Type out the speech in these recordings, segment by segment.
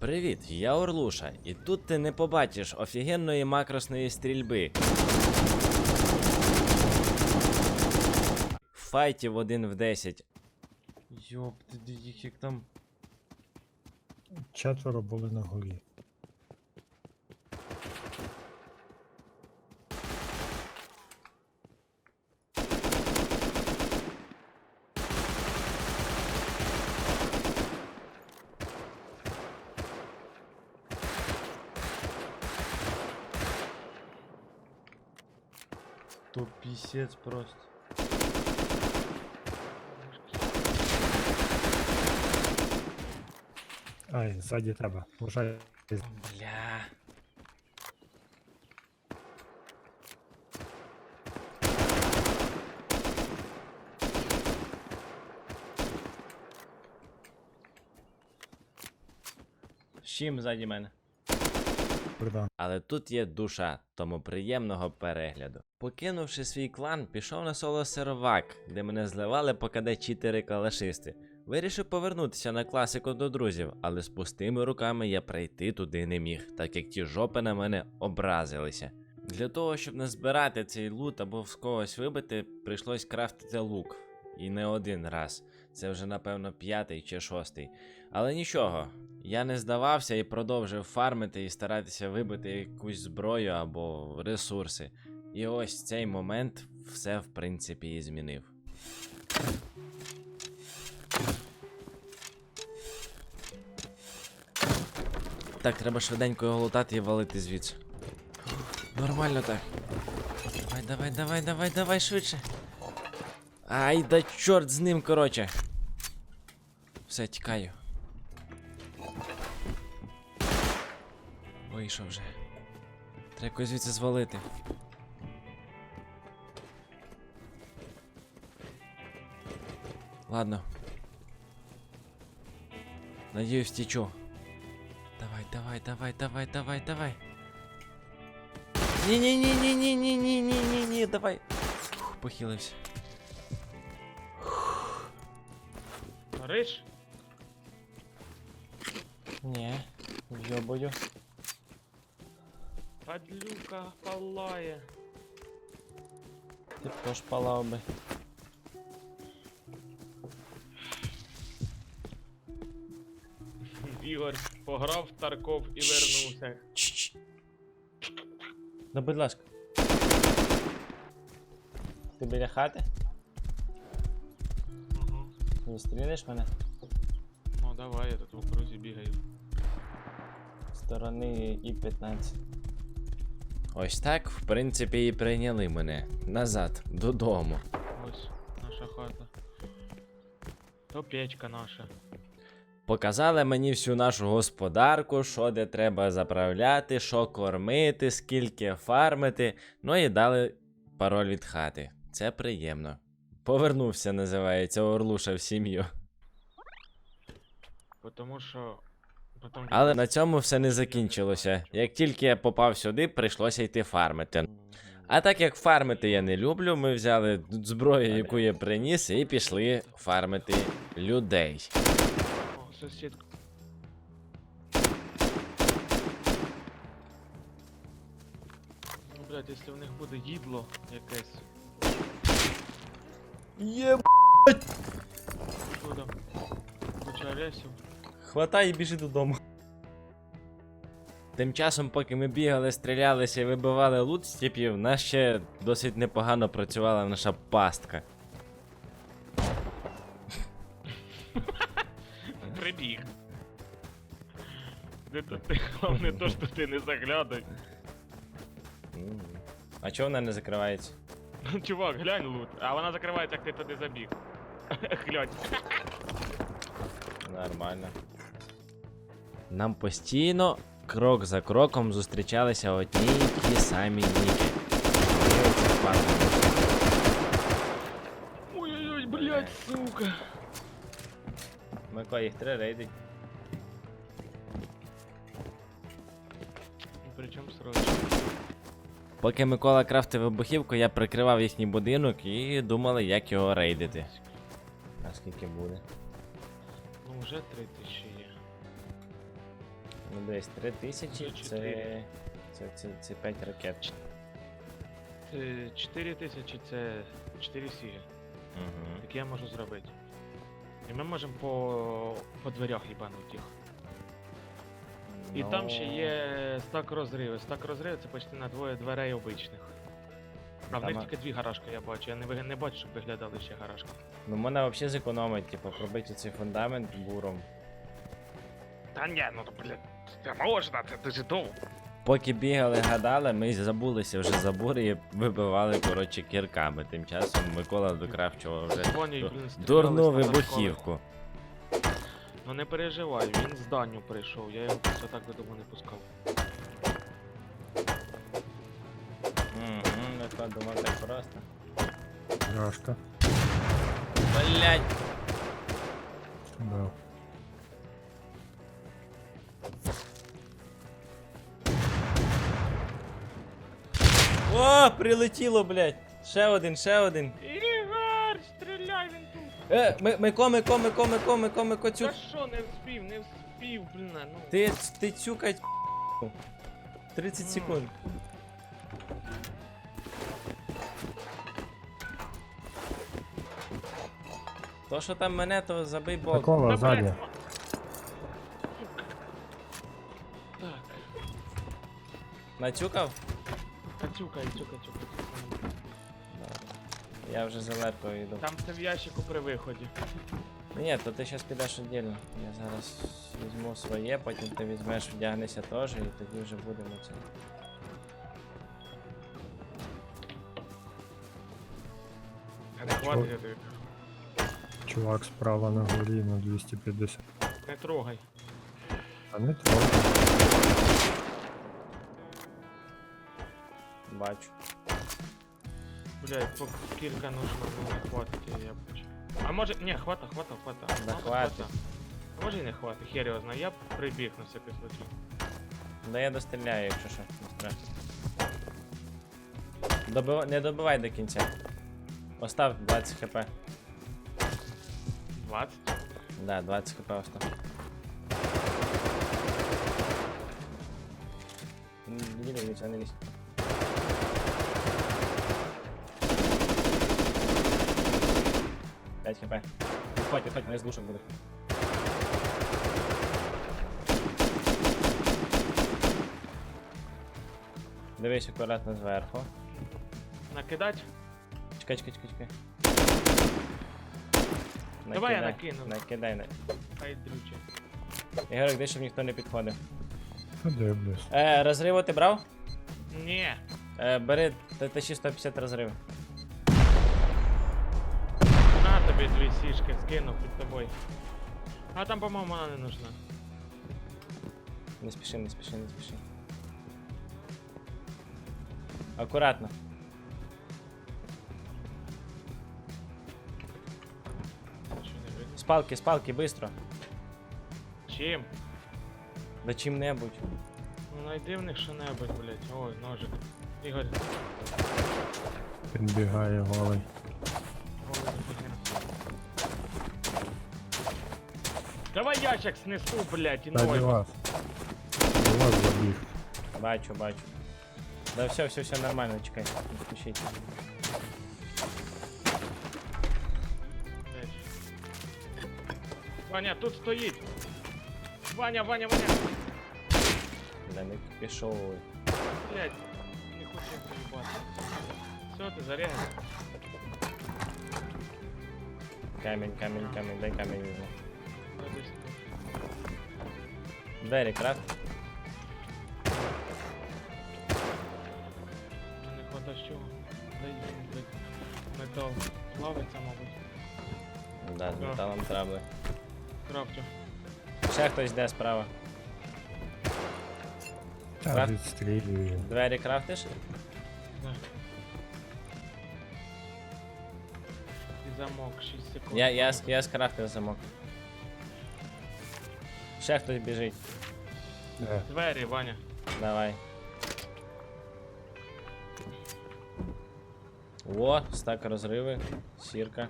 Привіт, я Орлуша, і тут ти не побачиш офігенної макросної стрільби. Файтів один в 10. Йоп, ти їх як там. Четверо були на горі. Писец просто. Ай, сзади треба. Уже... Бля. Чим ззаді мене? Богдан. Але тут є душа, тому приємного перегляду. Покинувши свій клан, пішов на соло сервак, де мене зливали покаде чотири калашисти. Вирішив повернутися на класику до друзів, але з пустими руками я прийти туди не міг, так як ті жопи на мене образилися. Для того, щоб не збирати цей лут або з когось вибити, прийшлось крафтити лук. І не один раз. Це вже, напевно, п'ятий чи шостий. Але нічого, я не здавався і продовжив фармити і старатися вибити якусь зброю або ресурси. І ось цей момент все в принципі і змінив. Так, треба швиденько його лутати і валити звідси. Нормально так. Давай, давай, давай, давай, давай швидше. Ай, да чорт з ним, короче. Все, тікаю. Вийшов вже. Треба якось звідси звалити. Ладно. Надіюсь, тічу. Давай, давай, давай, давай, давай, давай. Ні-ні-ні-ні-ні-ні-ні-ні-ні, давай. Похилився. Гориш? Ні, вйобую. Падлюка палає. Ти б теж палав би. Ігор пограв в Тарков і вернувся. Чш. Ну, будь ласка. Ти біля хати? Угу. Мене? Ну давай, я тут в окрузі бігаю. Сторони І-15. Ось так, в принципі, і прийняли мене. Назад, додому. Ось наша хата. То печка наша. Показали мені всю нашу господарку, що де треба заправляти, що кормити, скільки фармити. Ну і дали пароль від хати. Це приємно. Повернувся, називається Орлуша в сім'ю. Потому що. Потом... Але на цьому все не закінчилося. Як тільки я попав сюди, прийшлося йти фармити. А так як фармити я не люблю, ми взяли зброю, яку я приніс, і пішли фармити людей. Ну, блядь, якщо в них буде їдло якесь. Є Куда? Куча ресів. Хватай і біжи додому. Тим часом, поки ми бігали, стрілялися і вибивали лут з типів, нас ще досить непогано працювала наша пастка. Прибіг. Не то ти, головне то, що ти не заглядай. А чого вона не закривається? Ну, чувак, глянь лут. А вона закривається, як ти туди забіг. Глянь. Нормально. Нам постійно, крок за кроком, зустрічалися одні й ті самі ніки. Ой-ой-ой, блядь, сука. Микола, їх три рейдить. Поки Микола крафтив вибухівку, я прикривав їхній будинок і думали, як його рейдити. А скільки буде? Ну вже три тисячі є. Ну десь 3 тисячі це. Це, це, це 5 ракет. Е, 4 тисячі це 4 сіги. Угу. Так я можу зробити. І ми можемо по, по дверях їбанути їх. І там ще Ну. є стак розриви. Стак розриви це почти на двоє дверей обичних. А в Там, них а- тільки дві гаражки я бачу. Я не, не бачу, щоб виглядали ще гаражки. Ну мене взагалі зекономить, типу, пробити цей фундамент буром. Та ні, ну то блядь, це можна, це дуже довго. Поки бігали, гадали, ми забулися вже за бур і вибивали, коротше, кірками. Тим часом Микола докрафчував вже Дзвонять, ду- блін, стріляли дурну з вибухівку. Ну не переживай, він з данню прийшов, я його просто так додому не пускав. Угу, Микола думав так просто. Рашка. Блять! Бив. О, прилетіло, блять! Ще один, ще один. Е, Ми- Мико, Мико, Мико, Мико, Мико, Мико, цю. Та що, не вспів, не вспів, блін, ну. Ти, ти цюкать. 30 секунд. То, що там мене, то забий бок. Микола, Та, ззаді. блядь, Нацюкав? та цюкай, цюкай, цюкай. цюкай. Я вже залепо йду. Там це в ящику при виході. Ні, то ти зараз підеш віддільно. Я зараз візьму своє, потім ти візьмеш, вдягнешся теж, і тоді вже будемо це. Та я тобі. Чувак справа на горі на 250. Не трогай. А не трохи. Бачу. Блядь, по кілька нужно, ну не хватить, я, бачу. А може, ні, хвата, хвата, хвата. Да хвата. Може і не хватить, хер його знає, я б прибіг на всякий случай. Да я достріляю, якщо що, не страшно. Добив... Не добивай до кінця. Остав 20 хп. 20? Да, 20 хп остав. Не лізь, не лізь. П'ять хп. Відходь, відходь, мене з душок буде. Дивись акуратно зверху. Накидать? Чекай, чекай, чекай, чекай. Давай я накину. Накидай, на. Хай дрюче. Ігорик, де щоб ніхто не підходив. Подивлюсь. Е, розриву ти брав? Ні. Е, бери ТТ 150 розрив. На тобі дві сішки скинув під тобою. А там, по-моєму, вона не нужна. Не спіши, не спіши, не спіши. Акуратно. Спалки, спалки, быстро. Чим? Да чим-небудь. Ну найди в них що-небудь, блять. Ой, ножик. Ігор, Підбігає голий. Давай ящик снесу, блять, і Та ной. до вас. До вас забіг. Бачу, бачу. Да все, все, все нормально, чекай. Не спішіть. Блядь. Ваня, тут стоїть. Ваня, Ваня, Ваня. Да не пішов. Блять, не хочу приїбати. Все, ти зарягай. Камінь, камінь, камінь, дай камінь візьму. Двері, крафт. Не хватає з чого. Дай йому, блядь, метал. Плавиться, мабуть. Да, з Да. металом трабли. Крафтю. Ще хтось йде справа. Та Крафт? відстрілює. Двері крафтиш? Да. І замок, 6 секунд. Я, я, с- я скрафтив замок. Ще хтось біжить. Е. Двері, Ваня. Давай. О, стак розриви, сірка.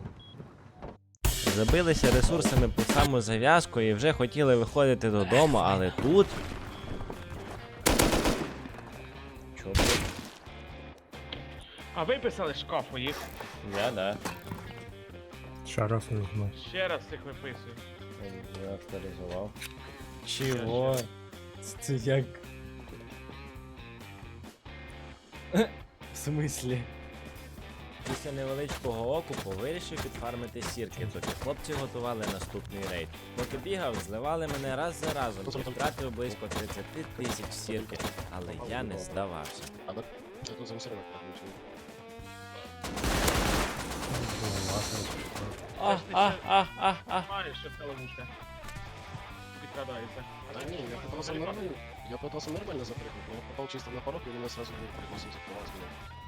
Забилися ресурсами по саму зав'язку і вже хотіли виходити додому, але тут. Чого? А виписали шкафу їх. Я, да. Шараф не знаю. Ще раз їх виписую. Я авторизував. Чого? Це як. В смислі? Після невеличкого окупу вирішив підфармити сірки, доки хлопці готували наступний рейд. Поки бігав, зливали мене раз за разом і втратив близько 30 тисяч сірки, але я не здавався. А. А, а, а, а, а. Маєш, що це ловушка. Підкрадається. Да не, я пытался нормально, я пытался нормально запрыгнуть, но я попал чисто на порог, и меня сразу выпрыгнул 80 килограмм меня.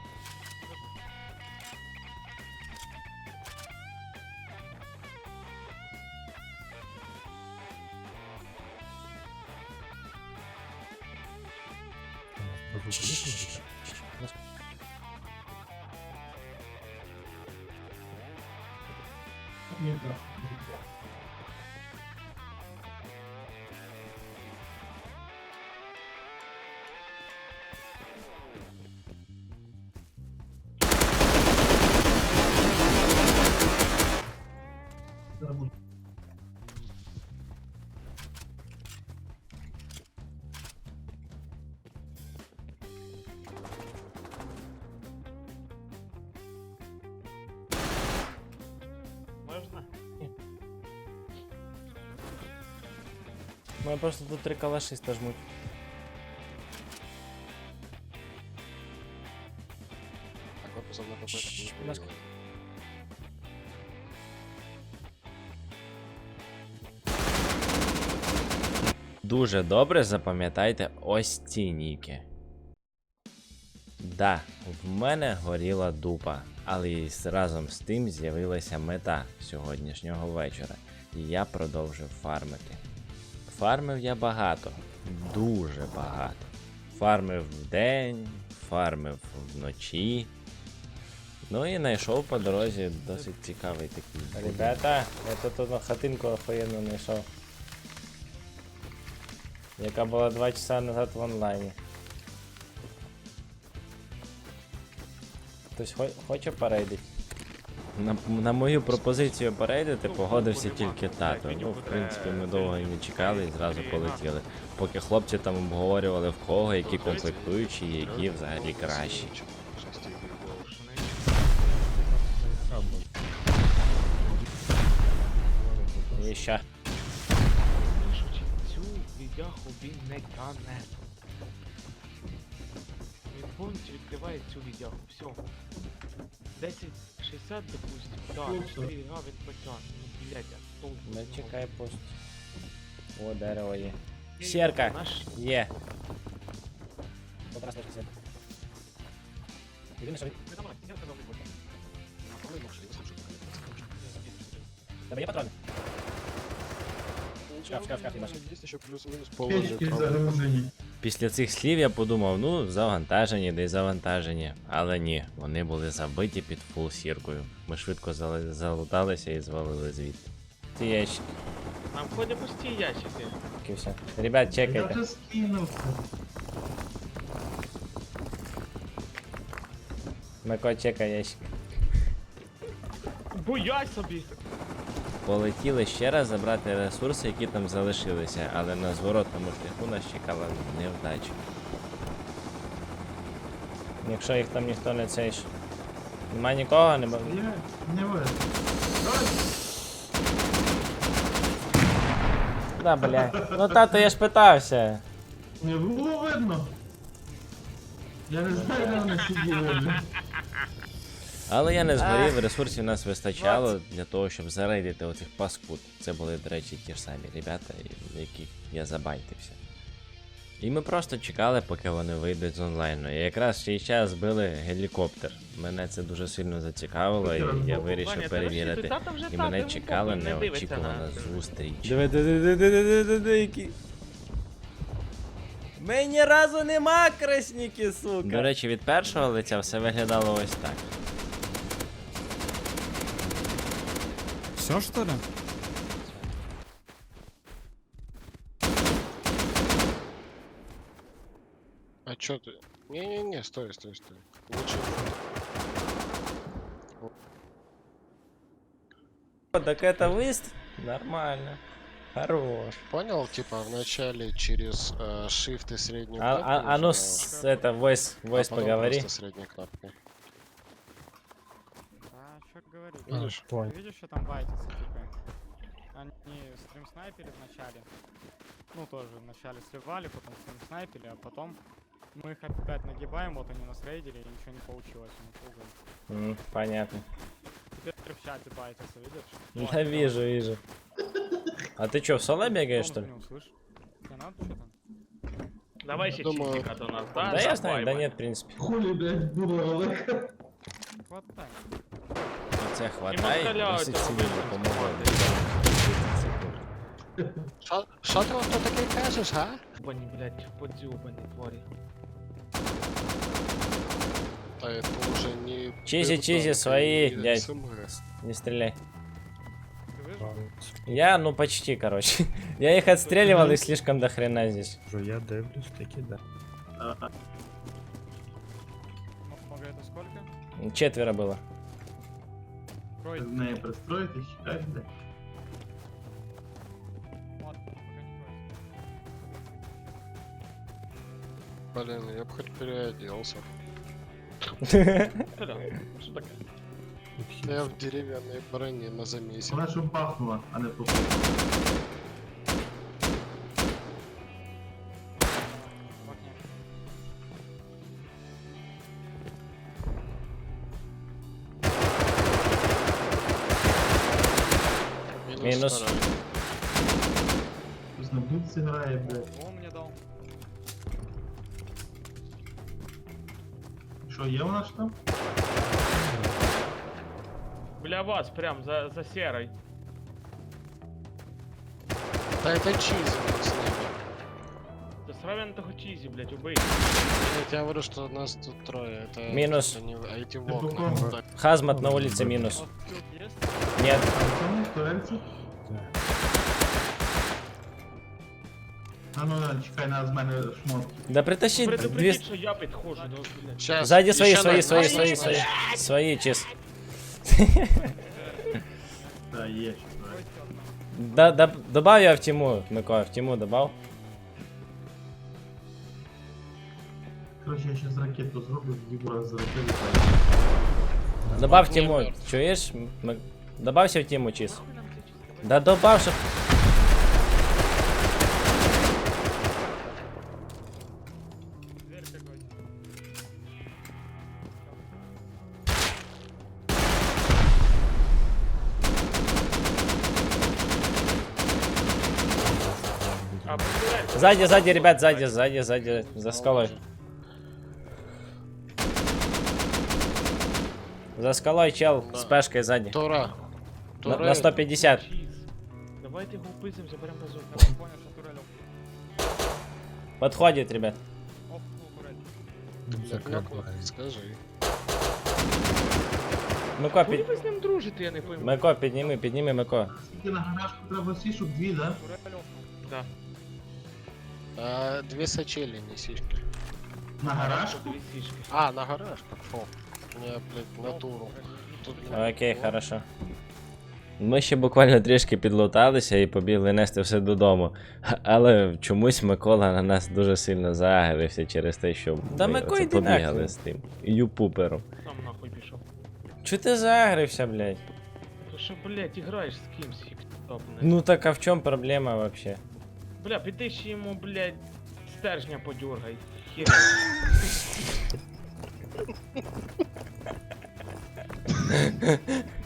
Мене просто тут три калашиста жмуть. А корпусом на Чш, не. Дуже добре запам'ятайте ось ці ніки. Да, в мене горіла дупа, але і разом з тим з'явилася мета сьогоднішнього вечора, і я продовжив фармити. Фармив я багато, дуже багато. Фармив вдень, фармив вночі. Ну і знайшов по дорозі досить цікавий такий. Ребята, я тут одну хатинку охуєнну знайшов. Яка була 2 часа назад в онлайні. Хтось хоче порейдити? На, на мою пропозицію порейдити погодився тільки тато. Ну, в принципі, ми довго і не чекали і зразу полетіли. Поки хлопці там обговорювали в кого, які комплектуючі, і які взагалі кращі. Шести. І ще. Він повністю відкриває цю відяху. Все. 10, 60, допустим. Так, 4 га він потягне. Ну, блядь, а толку. Не чекай пост. О, дерево є. Сірка. Наш Є. Якраз точно сірка. Давай, я. А Тебе є патрони? Шкаф, шкаф, шкаф, Іваш. Есть еще плюс-минус загружені. Після цих слів я подумав, ну, завантажені, де й завантажені. Але ні, вони були забиті під фул сіркою. Ми швидко зали- залуталися і звалили звідти. Ці ящики. Нам входять пусті ящики. і все. Ребят, Я чекайте. вже скинув. Мико, чекай ящик. Буяй собі! Полетіли ще раз забрати ресурси, які там залишилися, але на зворотному шляху нас чекала невдача. Якщо їх там ніхто не цей ж. Нема нікого, не Я не видно. Да, бля. Ну тато, я ж питався. Не було видно. Я не знаю, де вони сиділи. Але я не згорів, ресурсів нас вистачало для того, щоб зарейдити оцих паскуд. Це були, до речі, ті ж самі ребята, яких я забайтився. І ми просто чекали, поки вони вийдуть з онлайну. І якраз в цей час збили гелікоптер. Мене це дуже сильно зацікавило, і я вирішив перевірити. І мене чекала неочікувана зустріч. Диви, диви, диви, диви, диви, диви, які. Ми ні разу нема красніки, сука. До речі, від першого лиця все виглядало ось так. Все что ли? А чё ты? Не-не-не, стой, стой, стой. Лучше. Так это выезд? Нормально. Хорош. Понял, типа в начале через э, shift и среднюю а, а, кнопку. А, а ну с, это, voice, а voice а поговори. Средней кнопкой. А, что говорить? А, Видишь? понял. Видишь, что там байтится, типа? Они стрим снайпили в начале. Ну, тоже вначале сливали, потом стрим снайпили, а потом мы их опять нагибаем, вот они нас рейдили, и ничего не получилось, мы пугаем. М, понятно. Теперь в чате байтятся, видишь? Да Вот, вижу, вижу. А ты чё, в соло бегаешь, что ли? Звонил, слышь? Тебе надо что там? Давай Я ще думаю- чистика до нас, да? Да я знаю, да нет, в принципе. Хули, блядь, буду Олег. Хватай Це І хватає, москаля досить оцього сильно вийшли з допомогло. команди. Що, що ти ото таке кажеш, га? Бані, блядь, подзюбані тварі. Та это уже не... Чизи, это чизи, только свои, не дядь. СМС. Не стреляй. Ты выжил? Правильно. Я, ну почти, короче. Я их отстреливал и слишком до хрена здесь. Кажу, Я дивлюсь, таки да. Много это сколько? Четверо было. Пройди. З нею пристроїтись, чекаєш, де? Ладно, пока не. Блин, я бы хоть переоделся. Да я в деревянной броне на замесе. Вона щоб бахнула, а не попала. Минус. второй. Хтось на будці грає, блядь. О, мне дал. Що, є у нас там? Біля вас, прям за, за серой. Да это чизи с ними. Та сравен того чизі, блядь, убий. Нет, я говорю, что нас тут трое. Это Минус. это не- а эти в Ты окна. попал? Так, Хазмат на улице минус. Вот тут есть? Нет. А в тому, в турельці? Так. А ну, на, чекай, на з мене шмотки. Да притащи две... Предупредіть, що я підходжу до, блядь. Сейчас. Сзади свои, еще свои, на- свои, на- свои, на- свои. Свои, чиз. Да, є ще турель. Пройти одна. Да, да, добав я в тіму, Микола, в тіму добав. Короче, я щас ракету зроблю, Єгора зробив. Добав в Ні, тіму, мертв. чуєш? М- Добався в тіму, чиз. Да добав, щоб... Дверь прикройте. Блядь. Сзади, сзади, ребят, сзади, сзади, сзади, за скалой. За скалой чел Да. с пешкой сзади. Тура. На, Тура. на 150. Чиз. Давайте його вписимося прям без окна. Я понял, что турель оп. Подходит, ребят. Оп, ну, турель. Так, ну, Скажи. Мико, Куди під... ви з ним дружите, я не пойму. Мико, підніми, підніми, Мико. Скільки на гаражку треба всі, щоб дві, да? Турель оп. Да. А, две сачели несишки. На гаражку? Дві сішки. А, на гараж. Фу. Я, блядь, на туру. Тут, Окей, хорошо. Ми ще буквально трішки підлуталися і побігли нести все додому. Але чомусь Микола на нас дуже сильно загрився через те, що Да ми Мико, оце йди побігали нахуй. з тим юпупером. Там нахуй пішов. Чого ти загрився, блядь? То що, блядь, іграєш з кимсь, як топне. Ну так а в чому проблема вообще? Бля, піди ще йому, блядь, стержня подергай. Хер.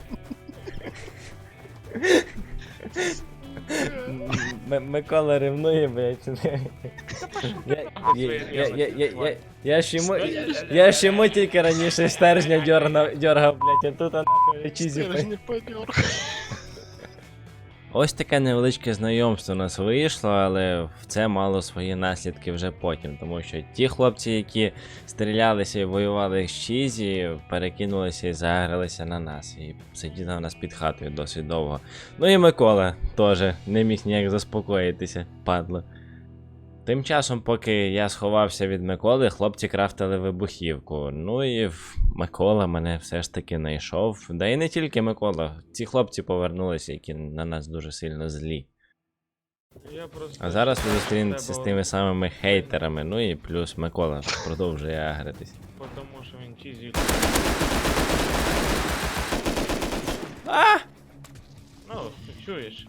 Микола ревнує, блядь. Я, я, я, я, я, я, я ж йому, я ж йому тільки раніше стержня дьоргав, блядь, а тут а нахуй. Стержень не подер. Ось таке невеличке знайомство у нас вийшло, але це мало свої наслідки вже потім, тому що ті хлопці, які стрілялися і воювали з Чізі, перекинулися і загралися на нас. І сиділи у нас під хатою досить довго. Ну і Микола теж не міг ніяк заспокоїтися, падло. Тим часом, поки я сховався від Миколи, хлопці крафтили вибухівку. Ну і Микола мене все ж таки знайшов. Да і не тільки Микола. Ці хлопці повернулися, які на нас дуже сильно злі. Я просто... А зараз ви чекаю, зустрінетеся з тими самими хейтерами. Ну і плюс Микола продовжує агритись. Потому що він чизі. А! Ну, ти чуєш.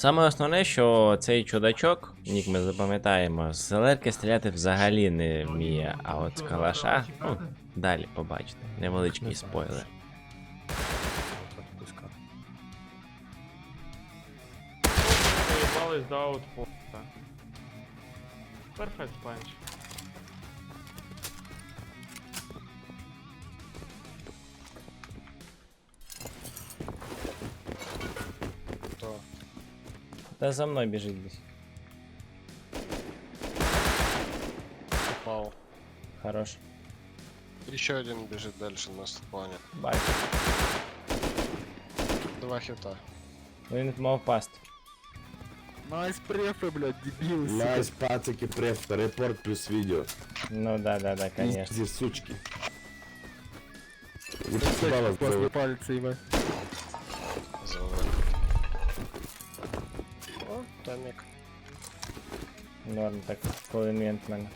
Саме основне, що цей чудачок, нік ми запам'ятаємо, з селерки стріляти взагалі не вміє, а от з калаша, ну, далі побачите. Невеличкий спойлер. Поїбались до аутпоста. Перфект панч. Да за мной бежит здесь. Упал. Хорош. Еще один бежит дальше на склоне. Бай. Два хита. мол паст. Найс префы, блядь, дебилы. Найс пацаки префы, репорт плюс видео. Ну да, да, да, конечно. Здесь сучки. Не пальцы, его. О, томик. Норм так, полемент мене.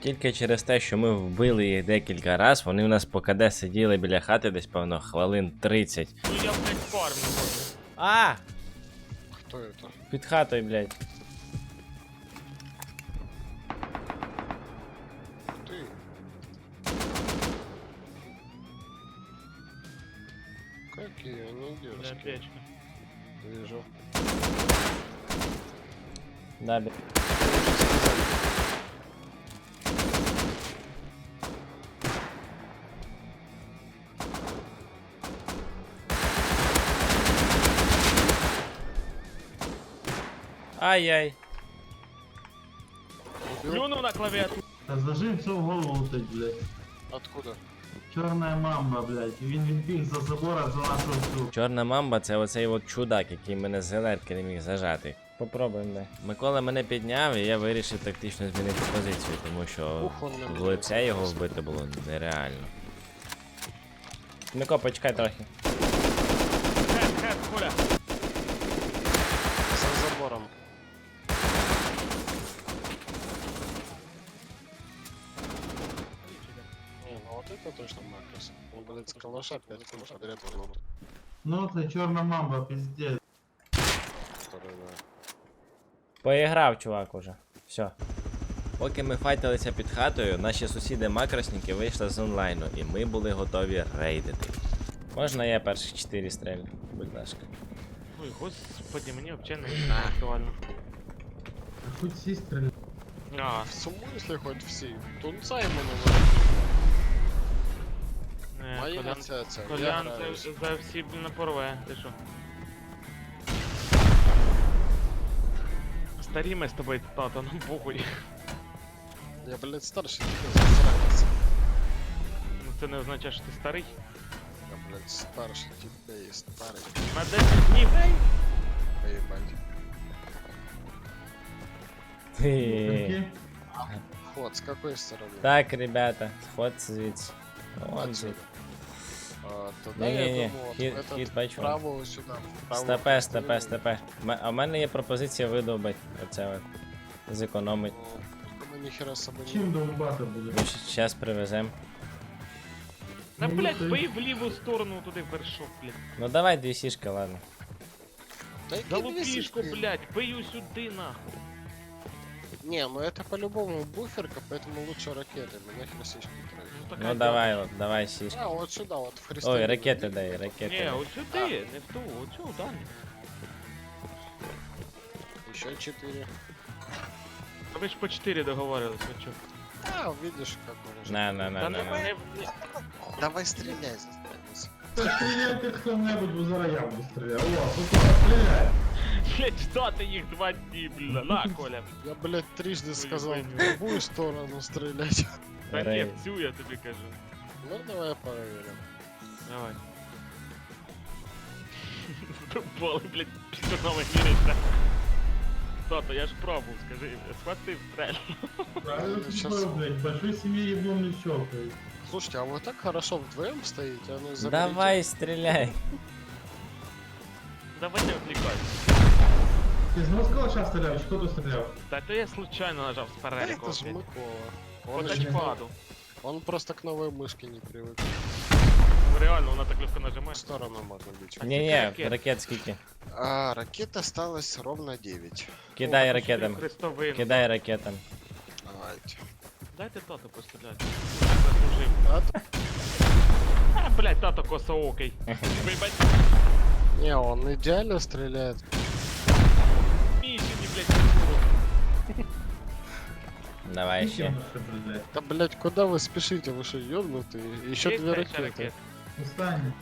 Тільки через те, що ми вбили їх декілька раз, вони у нас по КД сиділи біля хати десь, певно, хвилин 30. Ну я, блядь, фармлю. А! Кто это? Під хатою, блядь. Ты. Какие они дерзкие. печка. Да, бі- Ай-яй. Плюнув на клавіатуру. Та зажим все в голову летить, блядь. Откуда? Чорна мамба, блядь. Він відбіг за забора за нашу всю. Чорна мамба це оцей от чудак, який мене з зеленки не міг зажати Попробуємо. да. Микола мене підняв, і я вирішив тактично змінити позицію, тому що Ух, он мне в лице його вбити було нереально. Мико, почекай трохи. Хет, хет, куля. За забором. Не, ну вот это точно Макрос. Он, блядь, с калаша 5 кило подряд вырвал. Ну це чорна мамба, пиздец. Который, да. Поіграв, чувак, уже. Все. Поки ми файтилися під хатою, наші сусіди макросники вийшли з онлайну, і ми були готові рейдити. Можна я перших 4 стрелю? Будь ласка. Ой, господи, мені взагалі не актуально. Хоч всі стріляють. А, В смысле хоть все? Тунца ему не, Моя Колян, инициация. Я Колян це за всі блін, не порве, ти що? Старі ми з тобою, тато, нам похуй. Я, блядь, старше тебя засранец. Ну це не означає, що ти старий. Я, блядь, старше тебя и старый. На 10 днів. Поебать. Які? Вот, с какой стороны? Так, ребята, сход звідси. Вон Отсюда. звідси. А, туда Не-не-не, я думал, вот хит- в этот хит бачу. вправо сюда. вправо, Степе, степе, вправо. степе. М- А в мене є пропозиція видовбити. Оце от. Зекономить. Ну, только мы нихера с собой Чим не... довбати буде? Ми зараз привеземо. Та Ну, блять, ти- бий в ліву сторону туди в вершок, блядь. Ну давай дві сішки, ладно. Да Да иди лупішку, висишь ты. блять, бию сюди нахуй. Не, ну это по-любому буферка, поэтому лучше ракеты. Мы нахер сишки тратим. Ну, така Ну давай, от, давай сішки. А, вот сюда, вот в Христа. Ой, ракети дай, ракети. Ні, дай. ось сюди, не в ту, оцю, далі. Еще четыре. А ви ж по 4 договорились, ви чо? А, видишь, как он уже. На, на, на, Та на, не, на. не, не, Давай стреляй, засранец. Та стріляйте хто-небудь, бо зараз я буду стріляти. О, сука, стріляй! блять, ждати їх два дні, бля, на, Коля. Я, блядь, трижды сказал, Ой, в любую сторону стрелять. Та ні, Рей. в цю я тобі кажу. Ну, давай проверим. Давай. Бали, блядь, пістонами міриться. Тото, я ж пробував, скажи, схватив стрель. Правильно Сейчас. типа, блядь, большой семье еблом не щелкает. Слушайте, а вы так хорошо вдвоем стоите, а ну заберите. Давай, стріляй. Давай не відвлікай. Ты знал, с калаша стрелял? Что ты стрелял? Та то я случайно нажав Да спереду. это ж Микола. По Он, еще- тачпаду. он просто к новой мышке не привык. Ну реально, вона так легко В нажимає. сторону можно бить. Ні, ні, ракет? ракет скільки. А, ракет осталось ровно 9. Кидай О, ракетам. Хрестовим. Кидай ракетам. Давайте. Дайте тато постріляти. Заслужив. А, А, блядь, тато косоокий. Вибач, Не, он идеально стреляет. місіні, блядь, культуру. Давай ще. блядь. Да, блять, куда вы спешите? Вы что, ёбнутые? Еще Є две п'ять ще ракеты. ракет. Устань.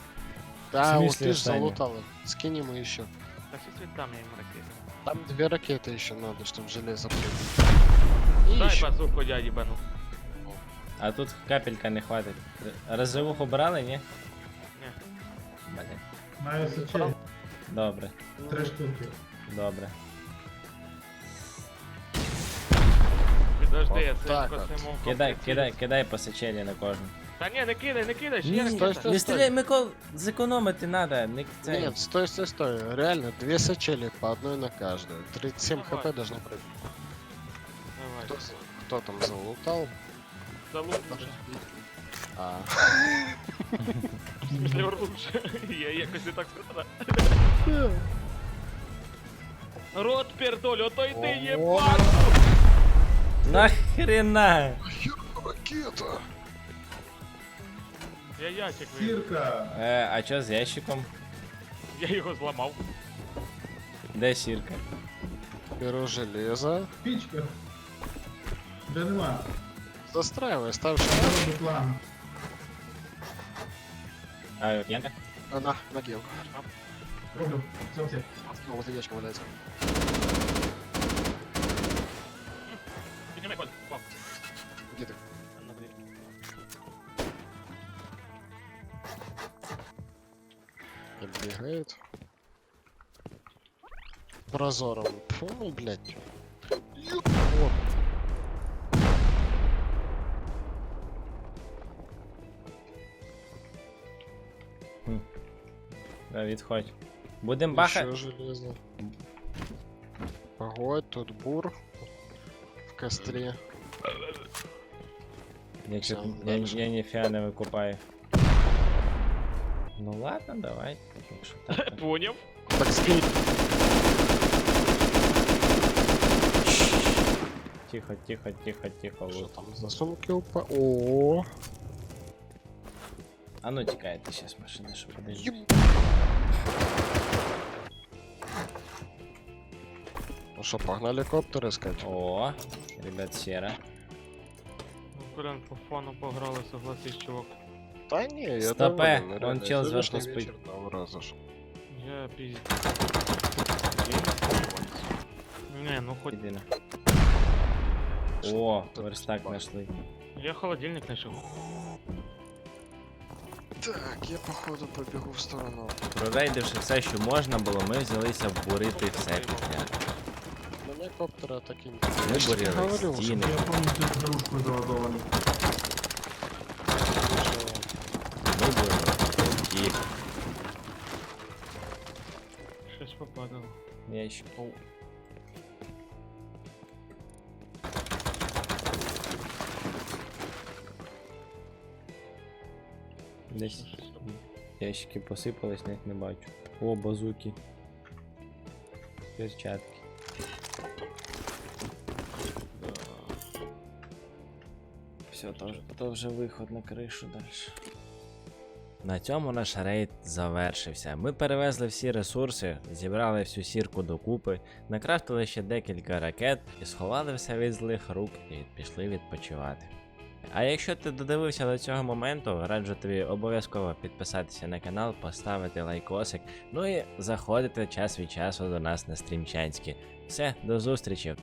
Да, В вот смысле ты ж остальные? залутал. Скинь ему еще. Та щось віддам я їм ракети. Там две ракеты еще надо, чтобы железо прыгнуть. И Дай еще. базуку я їбану. А тут капелька не хватить. Розживуху брали, ні? Ні. Блін. Маю СЧ. Добре, Три штуки. добре. Підожди, я От це так от. косимо. Кидай, кидай, кидай по сечелі на кожну. Та ні, не кидай, не кидай, ще Ні, є ні, стой, ракета. стой. не стріляй, Микол, зекономити треба, не цей. Нет, стой, стой, стой. Реально, две сачели по одной на каждую. 37 Давай. хп должно прыгнуть. Давай. Кто, кто там залутал? Залупнувши. А, В смысле, оружие. Я якось не так сказав. Рот пердоль, ото йди Ого. єбать! Нахрена? ракета! Я ящик вийду. Сирка. Е, а що з ящиком? Я його зламав. Де сірка? Беру железо. Пічка. Де нема. Застраивай, ставь шар. роблю план. А, я? А, на, на. Роблю. Все, все. Ну, вот яичко валяется. Піднімай, Коль. О, Где ты? на дві. Подбегает. Прозором. Фу, ну, блядь. Ёп, Вот. Да, відходь. Будем бахати? Еще железо. Погодь, тут бур. В костре. Я, чё- Всё, я, дальше. я ніфіга не викупаю. Ну ладно, давай. Якщо так, то- Поняв? Так скинь. Тихо, тихо, тихо, тихо. Что лут. там за сумки упа? О, А ну тікайте сейчас машина, що подожди. Еб- Ну что, погнали коптер искать? О, ребят, сера. Ну, Колян, по фану пограли, согласись, чувак. Да не, я Стопе, доволен, реально, чел спит. вечер дал. Я пізд... Не, ну хоть... Єдине. О, верстак знайшли. Я холодильник знайшов. Так, я походу побегу в сторону. Прорейдивши все, що можна було, ми взялися бурити все підряд. Мене коптера так и не Ми Я стіни, Я дружку заладований. лучше ми бурили потолки. Щось попадало. Ящик. Оу. Десь ящики посипались, навіть не бачу. О, базуки. Перчатки. Все, то, то вже виход на кришу далі. На цьому наш рейд завершився. Ми перевезли всі ресурси, зібрали всю сірку докупи, накрафтили ще декілька ракет і сховали все від злих рук і пішли відпочивати. А якщо ти додивився до цього моменту, раджу тобі обов'язково підписатися на канал, поставити лайкосик, ну і заходити час від часу до нас на стрімчанські. Все, до зустрічі!